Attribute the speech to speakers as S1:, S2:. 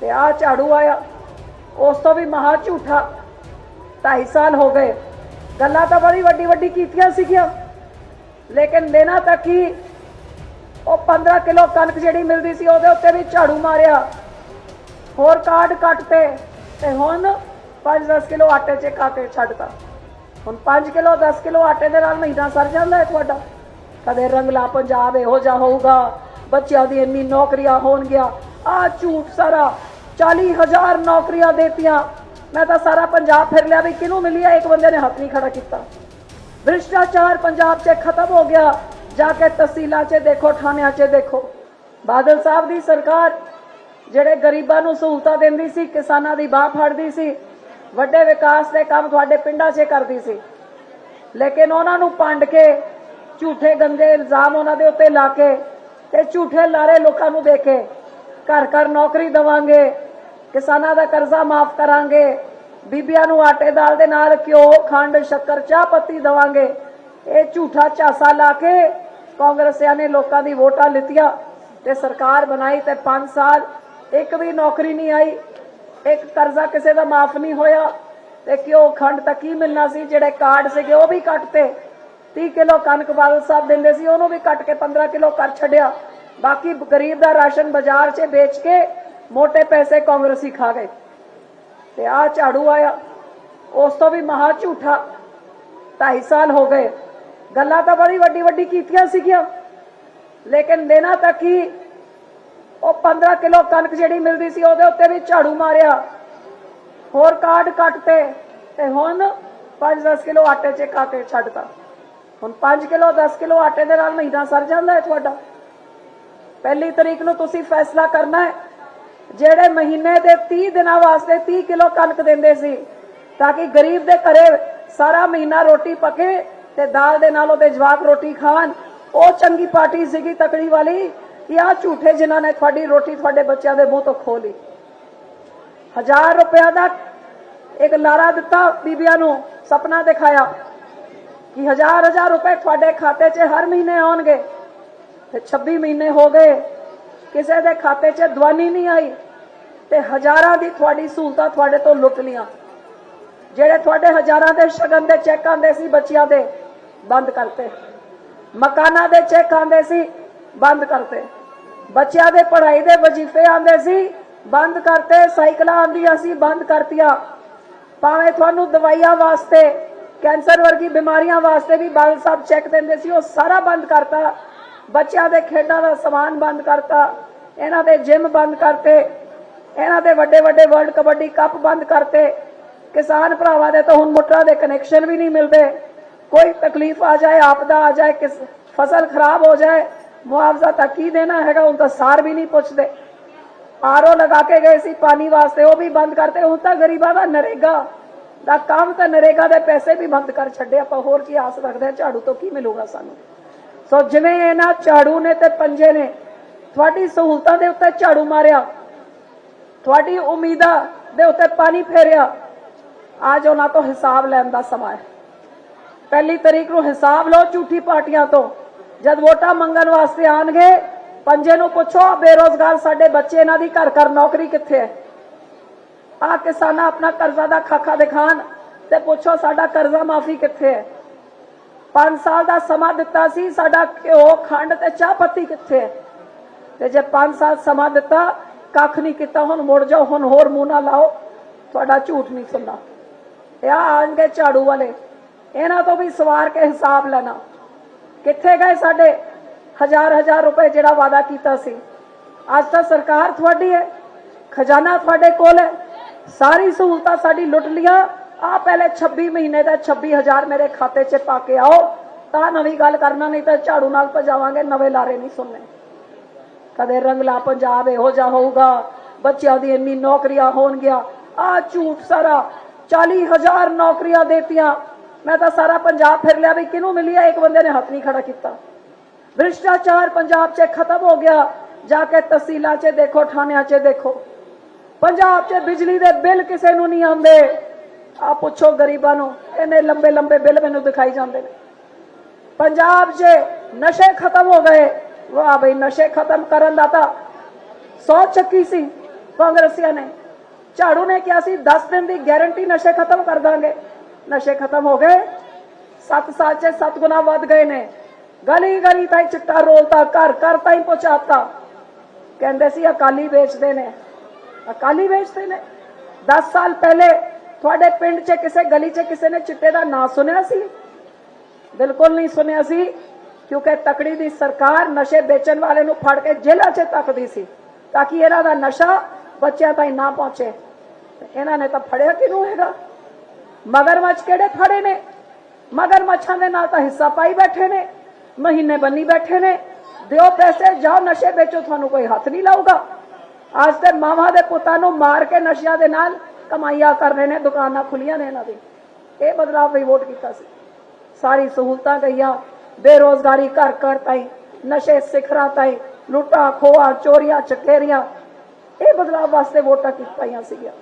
S1: ਤੇ ਆ ਝਾੜੂ ਆਇਆ। ਉਸ ਤੋਂ ਵੀ ਮਹਾ ਝੂਠਾ। 2.5 ਸਾਲ ਹੋ ਗਏ। ਗੱਲਾਂ ਤਾਂ ਬੜੀ ਵੱਡੀ ਵੱਡੀ ਕੀਤੀਆਂ ਸੀਗੀਆਂ। ਲੇਕਿਨ ਦੇਣਾ ਤਾਂ ਕੀ ਉਹ 15 ਕਿਲੋ ਕਣਕ ਜਿਹੜੀ ਮਿਲਦੀ ਸੀ, ਉਹਦੇ ਉੱਤੇ ਵੀ ਝਾੜੂ ਮਾਰਿਆ। ਹੋਰ ਕਾਰਡ ਕੱਟਤੇ ਤੇ ਹੁਣ 5-10 ਕਿਲੋ ਆਟੇ 'ਚ ਖਾ ਕੇ ਛੱਡਤਾ। ਹੁਣ 5 ਕਿਲੋ 10 ਕਿਲੋ ਆਟੇ ਦੇ ਨਾਲ ਮਹੀਨਾ ਸਰ ਜਾਂਦਾ ਹੈ ਤੁਹਾਡਾ। ਕਦੇ ਰੰਗਲਾ ਪੰਜਾਬ ਇਹੋ ਜਿਹਾ ਹੋਊਗਾ। ਬੱਚਿਆਂ ਦੀ ਇੰਨੀ ਨੌਕਰੀਆਂ ਹੋਣਗੀਆਂ। ਆ ਝੂਠ ਸਾਰਾ। 40000 ਨੌਕਰੀਆਂ ਦੇਤੀਆਂ। ਮੈਂ ਤਾਂ ਸਾਰਾ ਪੰਜਾਬ ਫਿਰ ਲਿਆ ਵੀ ਕਿਹਨੂੰ ਮਿਲੀ ਹੈ ਇੱਕ ਬੰਦੇ ਨੇ ਹੱਥ ਨਹੀਂ ਖੜਾ ਕੀਤਾ। ਭ੍ਰਿਸ਼ਟਾਚਾਰ ਪੰਜਾਬ 'ਚ ਖਤਮ ਹੋ ਗਿਆ। ਜਾ ਕੇ ਤਹਿਸੀਲਾਂ 'ਚ ਦੇਖੋ, ਥਾਣਿਆਂ 'ਚ ਦੇਖੋ। ਬਾਦਲ ਸਾਹਿਬ ਦੀ ਸਰਕਾਰ ਜਿਹੜੇ ਗਰੀਬਾਂ ਨੂੰ ਸਹੂਲਤਾਂ ਦਿੰਦੀ ਸੀ, ਕਿਸਾਨਾਂ ਦੀ ਬਾਹ ਫੜਦੀ ਸੀ, ਵੱਡੇ ਵਿਕਾਸ ਦੇ ਕੰਮ ਤੁਹਾਡੇ ਪਿੰਡਾਂ 'ਚ ਕਰਦੀ ਸੀ। ਲੇਕਿਨ ਉਹਨਾਂ ਨੂੰ ਪੰਡ ਕੇ ਝੂਠੇ ਗੰਦੇ ਇਲਜ਼ਾਮ ਉਹਨਾਂ ਦੇ ਉੱਤੇ ਲਾ ਕੇ ਤੇ ਝੂਠੇ ਲਾਰੇ ਲੋਕਾਂ ਨੂੰ ਦੇ ਕੇ ਘਰ ਘਰ ਨੌਕਰੀ ਦਵਾਂਗੇ, ਕਿਸਾਨਾਂ ਦਾ ਕਰਜ਼ਾ ਮਾਫ ਕਰਾਂਗੇ, ਬੀਬੀਆਂ ਨੂੰ ਆਟੇ ਦਾਲ ਦੇ ਨਾਲ ਘਿਓ, ਖੰਡ, ਸ਼ੱਕਰ, ਚਾਹ ਪੱਤੀ ਦਵਾਂਗੇ। ਇਹ ਝੂਠਾ ਝਾਸਾ ਲਾ ਕੇ ਕਾਂਗਰਸੀਆਂ ਨੇ ਲੋਕਾਂ ਦੀ ਵੋਟਾਂ ਲਿੱਤੀਆਂ ਤੇ ਸਰਕਾਰ ਬਣਾਈ ਤੇ 5 ਸਾਲ, ਇੱਕ ਵੀ ਨੌਕਰੀ ਨਹੀਂ ਆਈ, ਇੱਕ ਕਰਜ਼ਾ ਕਿਸੇ ਦਾ ਮਾਫ ਨਹੀਂ ਹੋਇਆ ਤੇ ਕਿਉਂ ਖੰਡ ਤਾਂ ਕੀ ਮਿਲਣਾ ਸੀ, ਜਿਹੜੇ ਕਾਰਡ ਸੀਗੇ ਉਹ ਵੀ ਕੱਟਤੇ। 30 ਕਿਲੋ ਕਣਕ ਬਾਦਲ ਸਾਹਿਬ ਦਿੰਦੇ ਸੀ, ਉਹਨੂੰ ਵੀ ਕੱਟ ਕੇ 15 ਕਿਲੋ ਕਰ ਛੱਡਿਆ। ਬਾਕੀ ਗਰੀਬ ਦਾ ਰਾਸ਼ਨ ਬਾਜ਼ਾਰ 'ਚ ਵੇਚ ਕੇ ਮੋٹے ਪੈਸੇ ਕਾਂਗਰਸੀ ਖਾ ਗਏ। ਤੇ ਆ ਝਾੜੂ ਆਇਆ। ਉਸ ਤੋਂ ਵੀ ਮਹਾ ਝੂਠਾ। 2.5 ਸਾਲ ਹੋ ਗਏ। ਗੱਲਾਂ ਤਾਂ ਬੜੀ ਵੱਡੀ ਵੱਡੀ ਕੀਤੀਆਂ ਸੀਗੀਆਂ। ਲੇਕਿਨ ਦੇਣਾ ਤਾਂ ਕੀ? ਉਹ 15 ਕਿਲੋ ਕਣਕ ਜਿਹੜੀ ਮਿਲਦੀ ਸੀ, ਉਹਦੇ ਉੱਤੇ ਵੀ ਝਾੜੂ ਮਾਰਿਆ। ਹੋਰ ਕਾਰਡ ਕੱਟਤੇ। ਤੇ ਹੁਣ 5-10 ਕਿਲੋ ਆਟੇ 'ਚ ਖਾ ਕੇ ਛੱਡਤਾ। ਹੁਣ 5 ਕਿਲੋ 10 ਕਿਲੋ ਆਟੇ ਦੇ ਨਾਲ ਮਹੀਨਾ ਸਰ ਜਾਂਦਾ ਹੈ ਤੁਹਾਡਾ। ਪਹਿਲੀ ਤਰੀਕ ਨੂੰ ਤੁਸੀਂ ਫੈਸਲਾ ਕਰਨਾ ਹੈ। ਜਿਹੜੇ ਮਹੀਨੇ ਦੇ 30 ਦਿਨਾਂ ਵਾਸਤੇ 30 ਕਿਲੋ ਕਣਕ ਦਿੰਦੇ ਸੀ, ਤਾਂ ਕਿ ਗਰੀਬ ਦੇ ਘਰੇ ਸਾਰਾ ਮਹੀਨਾ ਰੋਟੀ ਪਕੇ ਤੇ ਦਾਲ ਦੇ ਨਾਲ ਉਹਦੇ ਜਵਾਕ ਰੋਟੀ ਖਾਣ। ਉਹ ਚੰਗੀ ਪਾਰਟੀ ਸੀਗੀ ਤਕੜੀ ਵਾਲੀ ਕਿ ਆ ਝੂਠੇ ਜਿਨ੍ਹਾਂ ਨੇ ਤੁਹਾਡੀ ਰੋਟੀ ਤੁਹਾਡੇ ਬੱਚਿਆਂ ਦੇ ਮੂੰਹ ਤੋਂ ਖੋ ਲਈ। ਹਜ਼ਾਰ ਰੁਪਇਆ ਦਾ ਇੱਕ ਲਾਰਾ ਦਿੱਤਾ ਬੀਬੀਆਂ ਨੂੰ, ਸੁਪਨਾ ਦਿਖਾਇਆ ਕਿ ਹਜ਼ਾਰ ਹਜ਼ਾਰ ਰੁਪਏ ਤੁਹਾਡੇ ਖਾਤੇ 'ਚ ਹਰ ਮਹੀਨੇ ਆਉਣਗੇ। ਤੇ 26 ਮਹੀਨੇ ਹੋ ਗਏ। ਕਿਸੇ ਦੇ ਖਾਤੇ 'ਚ ਦਵਾਨੀ ਨਹੀਂ ਆਈ ਤੇ ਹਜ਼ਾਰਾਂ ਦੀ ਤੁਹਾਡੀ ਸਹੂਲਤਾਂ ਤੁਹਾਡੇ ਤੋਂ ਲੁੱਟ ਲੀਆਂ ਜਿਹੜੇ ਤੁਹਾਡੇ ਹਜ਼ਾਰਾਂ ਦੇ ਸ਼ਗਨ ਦੇ ਚੈੱਕ ਆਂਦੇ ਸੀ ਬੱਚਿਆਂ ਦੇ, ਬੰਦ ਕਰਤੇ। ਮਕਾਨਾਂ ਦੇ ਚੈੱਕ ਆਂਦੇ ਸੀ, ਬੰਦ ਕਰਤੇ। ਬੱਚਿਆਂ ਦੇ ਪੜ੍ਹਾਈ ਦੇ ਵਜ਼ੀਫੇ ਆਂਦੇ ਸੀ, ਬੰਦ ਕਰਤੇ। ਸਾਈਕਲਾਂ ਆਂਦੀਆਂ ਸੀ, ਬੰਦ ਕਰਤੀਆਂ। ਭਾਵੇਂ ਤੁਹਾਨੂੰ ਦਵਾਈਆਂ ਵਾਸਤੇ, ਕੈਂਸਰ ਵਰਗੀ ਬਿਮਾਰੀਆਂ ਵਾਸਤੇ ਵੀ ਬਾਦਲ ਸਾਹਿਬ ਚੈੱਕ ਦਿੰਦੇ ਸੀ, ਉਹ ਸਾਰਾ ਬੰਦ ਕਰਤਾ। ਬੱਚਿਆਂ ਦੇ ਖੇਡਾਂ ਦਾ ਸਮਾਨ ਬੰਦ ਕਰਤਾ, ਇਹਨਾਂ ਦੇ ਜਿਮ ਬੰਦ ਕਰਤੇ, ਇਹਨਾਂ ਦੇ ਵੱਡੇ ਵੱਡੇ ਵਰਲਡ ਕਬੱਡੀ ਕੱਪ ਬੰਦ ਕਰਤੇ। ਕਿਸਾਨ ਭਰਾਵਾਂ ਦੇ ਤਾਂ ਹੁਣ ਮੋਟਰਾਂ ਦੇ ਕਨੈਕਸ਼ਨ ਵੀ ਨਹੀਂ ਮਿਲਦੇ। ਕੋਈ ਤਕਲੀਫ ਆ ਜਾਏ, ਆਪਦਾ ਆ ਜਾਏ, ਕਿਸ ਫਸਲ ਖਰਾਬ ਹੋ ਜਾਏ, ਮੁਆਵਜ਼ਾ ਤਾਂ ਕੀ ਦੇਣਾ ਹੈਗਾ, ਹੁਣ ਤਾਂ ਸਾਰ ਵੀ ਨਹੀਂ ਪੁੱਛਦੇ। ਆਰਓ ਲਗਾ ਕੇ ਗਏ ਸੀ ਪਾਣੀ ਵਾਸਤੇ, ਉਹ ਵੀ ਬੰਦ ਕਰਤੇ, ਹੁਣ ਤਾਂ ਗਰੀਬਾਂ ਦਾ ਨਰੇਗਾ। ਦਾ ਕੰਮ ਤਾਂ ਨਰੇਗਾ ਦੇ ਪੈਸੇ ਵੀ ਬੰਦ ਕਰ ਛੱਡੇ, ਆਪਾਂ ਹੋਰ ਕੀ ਆਸ ਰੱਖਦੇ ਹਾਂ, ਝਾੜੂ ਤੋਂ ਕੀ ਮਿਲੂਗਾ ਸਾਨੂੰ? ਸੋ ਜਿਵੇਂ ਇਹਨਾਂ ਝਾੜੂ ਨੇ ਤੇ ਪੰਜੇ ਨੇ, ਤੁਹਾਡੀ ਸਹੂਲਤਾਂ ਦੇ ਉੱਤੇ ਝਾੜੂ ਮਾਰਿਆ, ਤੁਹਾਡੀ ਉਮੀਦਾਂ ਦੇ ਉੱਤੇ ਪਾਣੀ ਫੇਰਿਆ, ਅੱਜ ਉਹਨਾਂ ਤੋਂ ਹਿਸਾਬ ਲੈਣ ਦਾ ਸਮਾਂ ਹੈ। ਪਹਿਲੀ ਤਰੀਕ ਨੂੰ ਹਿਸਾਬ ਲਓ ਝੂਠੀ ਪਾਰਟੀਆਂ ਤੋਂ, ਜਦ ਵੋਟਾਂ ਮੰਗਣ ਵਾਸਤੇ ਆਣਗੇ ਪੰਜੇ ਨੂੰ ਪੁੱਛੋ ਬੇਰੋਜ਼ਗਾਰ ਸਾਡੇ ਬੱਚੇ ਇਹਨਾਂ ਦੀ ਘਰ ਘਰ ਨੌਕਰੀ ਕਿੱਥੇ ਹੈ? ਆ ਕਿਸਾਨਾਂ ਆਪਣਾ ਕਰਜ਼ਾ ਦਾ ਖਾਕਾ ਦਿਖਾਣ ਤੇ ਪੁੱਛੋ ਸਾਡਾ ਕਰਜ਼ਾ ਮਾਫੀ ਕਿੱਥੇ ਹੈ? 5 ਸਾਲ ਦਾ ਸਮਾਂ ਦਿੱਤਾ ਸੀ, ਸਾਡਾ ਘਿਓ ਖੰਡ ਤੇ ਚਾਹ ਪੱਤੀ ਕਿੱਥੇ ਹੈ? ਤੇ ਜੇ 5 ਸਾਲ ਸਮਾਂ ਦਿੱਤਾ, ਕੱਖ ਨਹੀਂ ਕੀਤਾ, ਹੁਣ ਮੁੜ ਜਾਓ, ਹੁਣ ਹੋਰ ਮੂੰਹ ਨਾ ਲਾਓ, ਤੁਹਾਡਾ ਝੂਠ ਨਹੀਂ ਸੁਣਨਾ। ਇਹ ਆਣਗੇ ਝਾੜੂ ਵਾਲੇ, ਇਹਨਾਂ ਤੋਂ ਵੀ ਸਵਾਰ ਕੇ ਹਿਸਾਬ ਲੈਣਾ। ਕਿੱਥੇ ਗਏ ਸਾਡੇ ਹਜ਼ਾਰ ਹਜ਼ਾਰ ਰੁਪਏ ਜਿਹੜਾ ਵਾਦਾ ਕੀਤਾ ਸੀ? ਅੱਜ ਤਾਂ ਸਰਕਾਰ ਤੁਹਾਡੀ ਹੈ, ਖਜ਼ਾਨਾ ਤੁਹਾਡੇ ਕੋਲ ਹੈ। ਸਾਰੀ ਸਹੂਲਤਾਂ ਸਾਡੀ ਲੁੱਟ ਲੀਆਂ ਆ ਪਹਿਲੇ 26 ਮਹੀਨੇ ਦਾ 26000 ਮੇਰੇ ਖਾਤੇ 'ਚ ਪਾ ਕੇ ਆਓ। ਤਾਂ ਨਵੀਂ ਗੱਲ ਕਰਨਾ, ਨਹੀਂ ਤਾਂ ਝਾੜੂ ਨਾਲ ਭਜਾਵਾਂਗੇ, ਨਵੇਂ ਲਾਰੇ ਨਹੀਂ ਸੁਣਨੇ। ਕਦੇ ਰੰਗਲਾ ਪੰਜਾਬ ਇਹੋ ਜਿਹਾ ਹੋਊਗਾ, ਬੱਚਿਆਂ ਦੀ ਇੰਨੀ ਨੌਕਰੀਆਂ ਹੋਣਗੀਆਂ। ਆ ਝੂਠ ਸਾਰਾ 40000 ਨੌਕਰੀਆਂ ਦੇਤੀਆਂ। ਮੈਂ ਤਾਂ ਸਾਰਾ ਪੰਜਾਬ ਫਿਰ ਲਿਆ ਵੀ ਕਿਹਨੂੰ ਮਿਲੀ ਹੈ ਇੱਕ ਬੰਦੇ ਨੇ ਹੱਥ ਨਹੀਂ ਖੜਾ ਕੀਤਾ। ਭ੍ਰਿਸ਼ਟਾਚਾਰ ਪੰਜਾਬ 'ਚ ਖਤਮ ਹੋ ਗਿਆ। ਜਾ ਕੇ ਤਹਿਸੀਲਾਂ 'ਚ ਦੇਖੋ, ਥਾਣਿਆਂ 'ਚ ਦੇਖੋ। ਪੰਜਾਬ 'ਚ ਬਿਜਲੀ ਦੇ ਬਿੱਲ ਕਿਸੇ ਨੂੰ ਨਹੀਂ ਆਉਂਦੇ। ਆ ਪੁੱਛੋ ਗਰੀਬਾਂ ਨੂੰ ਇਹਨੇ ਲੰਬੇ ਲੰਬੇ ਬਿੱਲ ਮੈਨੂੰ ਦਿਖਾਈ ਜਾਂਦੇ ਨੇ ਪੰਜਾਬ 'ਚ ਨਸ਼ੇ ਖਤਮ ਹੋ ਗਏ ਵਾਹ ਬਈ ਨਸ਼ੇ ਖਤਮ ਕਰਨ ਦਾ ਤਾਂ ਸੌ ਚੱਕੀ ਸੀ ਕਾਂਗਰਸੀਆਂ ਨੇ ਝਾੜੂ ਨੇ ਕਿਹਾ ਸੀ 10 ਦਿਨ ਦੀ ਗਾਰੰਟੀ ਨਸ਼ੇ ਖਤਮ ਕਰ ਦਾਂਗੇ ਨਸ਼ੇ ਖਤਮ ਹੋ ਗਏ 7 ਸਾਲ ਚ 7 ਗੁਣਾ ਵੱਧ ਗਏ ਨੇ ਗਲੀ ਗਲੀ ਤਾਈ ਚਿੱਟਾ ਰੋਲਤਾ ਘਰ ਘਰ ਤਾਈ ਪਹੁੰਚਾਤਾ ਕਹਿੰਦੇ ਸੀ ਅਕਾਲੀ ਵੇਚਦੇ ਨੇ ਅਕਾਲੀ ਵੇਚਦੇ ਨੇ 10 ਸਾਲ ਪਹਿਲੇ ਤੁਹਾਡੇ ਪਿੰਡ 'ਚ ਕਿਸੇ ਗਲੀ 'ਚ ਕਿਸੇ ਨੇ ਚਿੱਟੇ ਦਾ ਨਾਂ ਸੁਣਿਆ ਸੀ? ਬਿਲਕੁਲ ਨਹੀਂ ਸੁਣਿਆ ਸੀ, ਕਿਉਂਕਿ ਤਕੜੀ ਦੀ ਸਰਕਾਰ ਨਸ਼ੇ ਵੇਚਣ ਵਾਲੇ ਨੂੰ ਫੜ ਕੇ ਜੇਲ੍ਹਾਂ 'ਚ ਤੱਕਦੀ ਸੀ, ਤਾਂ ਕਿ ਇਹਨਾਂ ਦਾ ਨਸ਼ਾ ਬੱਚਿਆਂ ਤਾਈਂ ਨਾ ਪਹੁੰਚੇ। ਇਹਨਾਂ ਨੇ ਤਾਂ ਫੜਿਆ ਕਿਹਨੂੰ ਹੈਗਾ? ਮਗਰਮੱਛ ਕਿਹੜੇ ਫੜੇ ਨੇ? ਮਗਰਮੱਛਾਂ ਦੇ ਨਾਲ ਤਾਂ ਹਿੱਸਾ ਪਾਈ ਬੈਠੇ ਨੇ, ਮਹੀਨੇ ਬੰਨੀ ਬੈਠੇ ਨੇ। ਦਿਓ ਪੈਸੇ, ਜਾਓ, ਨਸ਼ੇ ਵੇਚੋ, ਤੁਹਾਨੂੰ ਕੋਈ ਹੱਥ ਨਹੀਂ ਲਾਊਗਾ। ਅੱਜ ਤੇ ਮਾਵਾਂ ਦੇ ਪੁੱਤਾਂ ਨੂੰ ਮਾਰ ਕੇ ਨਸ਼ਿਆਂ ਦੇ ਨਾਲ ਕਮਾਈਆਂ ਕਰ ਰਹੇ ਨੇ, ਦੁਕਾਨਾਂ ਖੁੱਲੀਆਂ ਨੇ ਇਹਨਾਂ ਦੀ। ਇਹ ਬਦਲਾਅ ਵੀ ਵੋਟ ਕੀਤਾ ਸੀ। ਸਾਰੀ ਸਹੂਲਤਾਂ ਗਈਆਂ, ਬੇਰੋਜ਼ਗਾਰੀ ਘਰ ਘਰ ਤਾਈ, ਨਸ਼ੇ ਸਿਖਰਾਂ ਤਾਈ, ਲੁੱਟਾਂ ਖੋਆ ਚੋਰੀਆਂ, ਚਕੇਰੀਆਂ। ਇਹ ਬਦਲਾਅ ਵਾਸਤੇ ਵੋਟਾਂ ਕੀਤੀਆਂ ਸੀਗੀਆਂ।